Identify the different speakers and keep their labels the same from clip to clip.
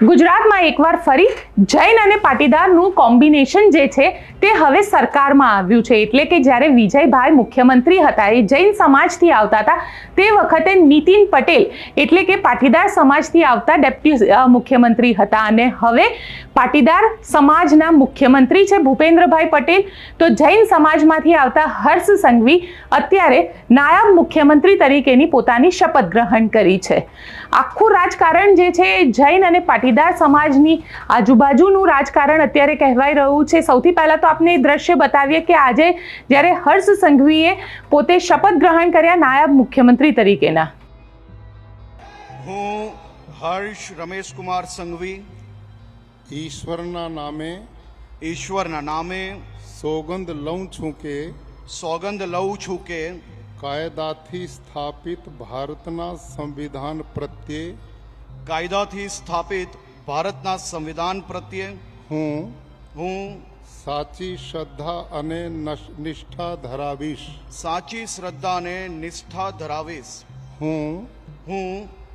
Speaker 1: ગુજરાતમાં એકવાર ફરી જૈન અને પાટીદારનું કોમ્બિનેશન જે છે તે હવે સરકારમાં આવ્યું છે. એટલે કે જ્યારે વિજયભાઈ મુખ્યમંત્રી હતા, એ જૈન સમાજથી આવતા હતા, તે વખતે નીતિન પટેલ એટલે કે પાટીદાર સમાજથી આવતા ડેપ્યુટી મુખ્યમંત્રી હતા. અને હવે પાટીદાર સમાજના મુખ્યમંત્રી છે ભૂપેન્દ્રભાઈ પટેલ. તો જૈન સમાજમાંથી આવતા હર્ષ સંઘવી અત્યારે નાયબ મુખ્યમંત્રી તરીકેની પોતાની શપથ ગ્રહણ કરી છે. આખું રાજકારણ જે છે જૈન અને પાટીદાર સમાજની આજુબાજુનું રાજકારણ અત્યારે કહેવાઈ રહ્યું છે. સૌથી પહેલાં તો આપને એ દ્રશ્ય બતાવીએ કે આજે જ્યારે હર્ષ સંઘવીએ પોતે શપથ ગ્રહણ કર્યા નાયબ મુખ્યમંત્રી તરીકેના.
Speaker 2: હું હર્ષ રમેશકુમાર સંઘવી
Speaker 3: ઈશ્વરના નામે
Speaker 2: ઈશ્વરના નામે
Speaker 3: સોગંદ લઉં છું કે
Speaker 2: સોગંદ લઉં છું કે
Speaker 3: કાયદાથી સ્થાપિત ભારતના સંવિધાન પ્રત્યે
Speaker 2: કાયદાથી સ્થાપિત ભારતના સંવિધાન પ્રત્યે
Speaker 3: હું
Speaker 2: હું
Speaker 3: સાચી શ્રદ્ધા અને નિષ્ઠા ધરાવીશ.
Speaker 2: સાચી શ્રદ્ધા અને નિષ્ઠા ધરાવીશ.
Speaker 3: હું
Speaker 2: હું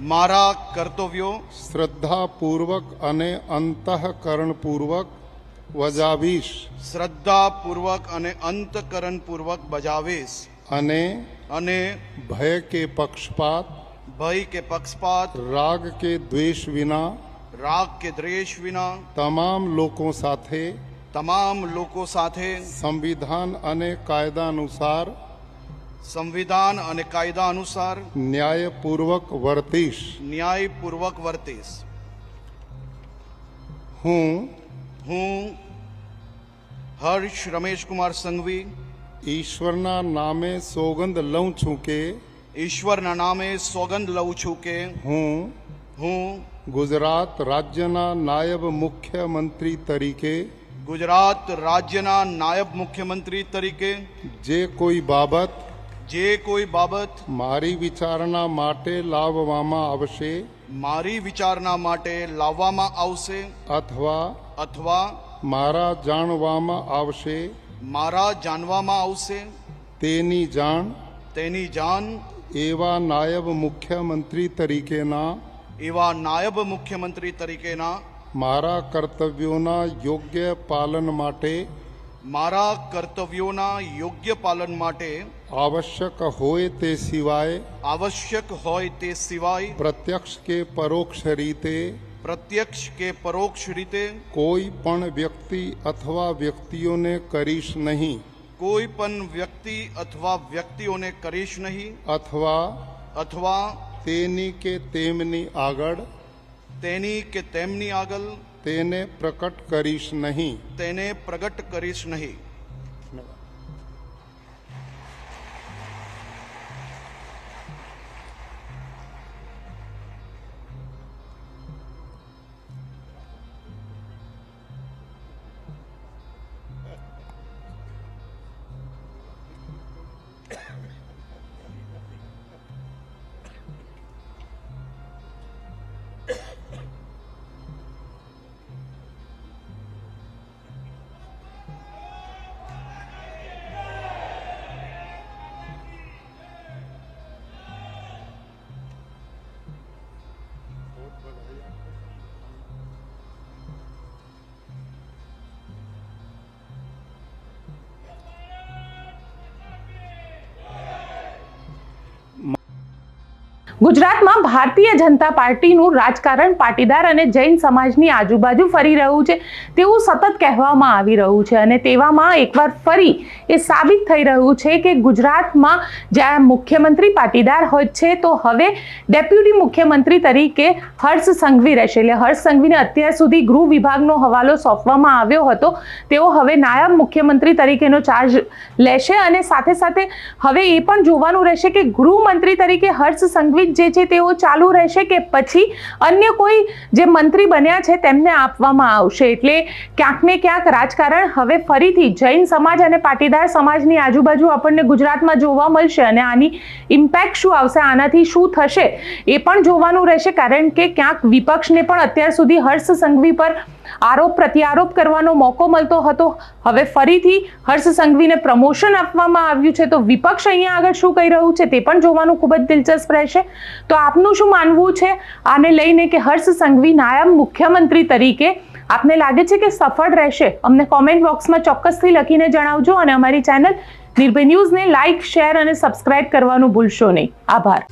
Speaker 2: મારા કર્તવ્યો
Speaker 3: શ્રદ્ધાપૂર્વક અને અંતઃકરણપૂર્વક વજાવીશ.
Speaker 2: શ્રદ્ધાપૂર્વક અને અંતકરણપૂર્વક બજાવીશ.
Speaker 3: અને
Speaker 2: અને
Speaker 3: ભય કે પક્ષપાત
Speaker 2: ભય કે પક્ષપાત
Speaker 3: રાગ કે દ્વેષ વિના
Speaker 2: રાગ કે દ્વેષ વિના
Speaker 3: તમામ લોકો સાથે
Speaker 2: તમામ લોકો સાથે
Speaker 3: સંવિધાન અને કાયદા અનુસાર
Speaker 2: સંવિધાન અને કાયદા અનુસાર
Speaker 3: ન્યાયપૂર્વક વર્તીશ
Speaker 2: ન્યાયપૂર્વક વર્તીશ
Speaker 3: હું
Speaker 2: હું હર્ષ રમેશકુમાર સંઘવી
Speaker 3: ઈશ્વરના નામે સોગંદ લઉં છું કે
Speaker 2: ઈશ્વરના નામે સોગંદ લઉં છું કે
Speaker 3: હું
Speaker 2: હું
Speaker 3: ગુજરાત રાજ્યના નાયબ મુખ્યમંત્રી તરીકે
Speaker 2: ગુજરાત રાજ્યના નાયબ મુખ્યમંત્રી તરીકે
Speaker 3: જે કોઈ બાબત
Speaker 2: જે કોઈ બાબત
Speaker 3: મારી વિચારણા માટે લાવવામાં આવશે
Speaker 2: મારી વિચારણા માટે લાવવામાં આવશે
Speaker 3: અથવા
Speaker 2: અથવા
Speaker 3: મારા જાણવામાં આવશે
Speaker 2: મારા જાણવામાં આવશે
Speaker 3: તેની જાણ
Speaker 2: તેની જાણ
Speaker 3: એવા નાયબ મુખ્યમંત્રી તરીકેના
Speaker 2: એવા નાયબ મુખ્યમંત્રી તરીકેના
Speaker 3: મારા કર્તવ્યોના યોગ્ય પાલન માટે
Speaker 2: મારા કર્તવ્યોના યોગ્ય પાલન માટે
Speaker 3: આવશ્યક હોય તે સિવાય
Speaker 2: આવશ્યક હોય તે સિવાય
Speaker 3: પ્રત્યક્ષ કે પરોક્ષ રીતે
Speaker 2: પ્રત્યક્ષ કે પરોક્ષ રીતે
Speaker 3: કોઈ પણ વ્યક્તિ અથવા વ્યક્તિઓને કરીશ નહીં
Speaker 2: કોઈ પણ વ્યક્તિ અથવા વ્યક્તિઓને કરીશ નહીં
Speaker 3: અથવા
Speaker 2: અથવા
Speaker 3: તેની કે તેમની આગળ
Speaker 2: તેની કે તેમની આગળ
Speaker 3: તેને પ્રકટ કરીશ નહીં.
Speaker 2: તેને પ્રગટ કરીશ નહીં.
Speaker 1: ગુજરાતમાં ભારતીય જનતા પાર્ટીનું રાજકારણ પાટીદાર અને જૈન સમાજની આજુબાજુ ફરી રહ્યું છે. તેવું સતત કહેવામાં આવી રહ્યું છે અને તેવામાં એકવાર ફરી એ સાબિત થઈ રહ્યું છે કે ગુજરાતમાં જ્યાં મુખ્યમંત્રી પાટીદાર હોય છે, તો હવે ડેપ્યુટી મુખ્યમંત્રી તરીકે હર્ષ સંઘવી રહેશે. એટલે હર્ષ સંઘવીને અત્યાર સુધી ગૃહ વિભાગનો હવાલો સોંપવામાં આવ્યો હતો. તેઓ હવે નાયબ મુખ્યમંત્રી તરીકેનો ચાર્જ લેશે અને સાથે સાથે હવે એ પણ જોવાનું રહેશે કે ગૃહમંત્રી તરીકે હર્ષ સંઘવી જ જે છે તેઓ ચાલુ રહેશે કે પછી અન્ય કોઈ જે મંત્રી બન્યા છે તેમને આપવામાં આવશે. એટલે ક્યાંક ને ક્યાંક રાજકારણ હવે ફરીથી જૈન સમાજ અને પાટીદાર સમાજની આજુબાજુ આપણને ગુજરાતમાં જોવા મળશે અને આની ઇમ્પેક્ટ શું આવશે, આનાથી શું થશે એ પણ જોવાનું રહેશે. કારણ કે ક્યાંક વિપક્ષને પણ અત્યાર સુધી હર્ષ સંઘવી પર આરોપ પ્રત્યારોપ કરવાનો મોકો મળતો હતો. હવે ફરીથી હર્ષ સંઘવીને પ્રમોશન આપવામાં આવ્યું છે, તો વિપક્ષ અહીંયા આગળ શું કહી રહ્યું છે તે પણ જોવાનું ખૂબ જ દિલચસ્પ રહેશે. તો આપનું શું માનવું છે આને લઈને કે હર્ષ સંઘવી નાયબ મુખ્યમંત્રી તરીકે આપને લાગે છે કે સફળ રહેશે? અમને કોમેન્ટ બોક્સમાં ચોક્કસથી લખીને જણાવજો અને અમારી ચેનલ નિર્ભય ન્યૂઝને લાઇક શેર અને સબસ્ક્રાઇબ કરવાનું ભૂલશો નહીં. આભાર.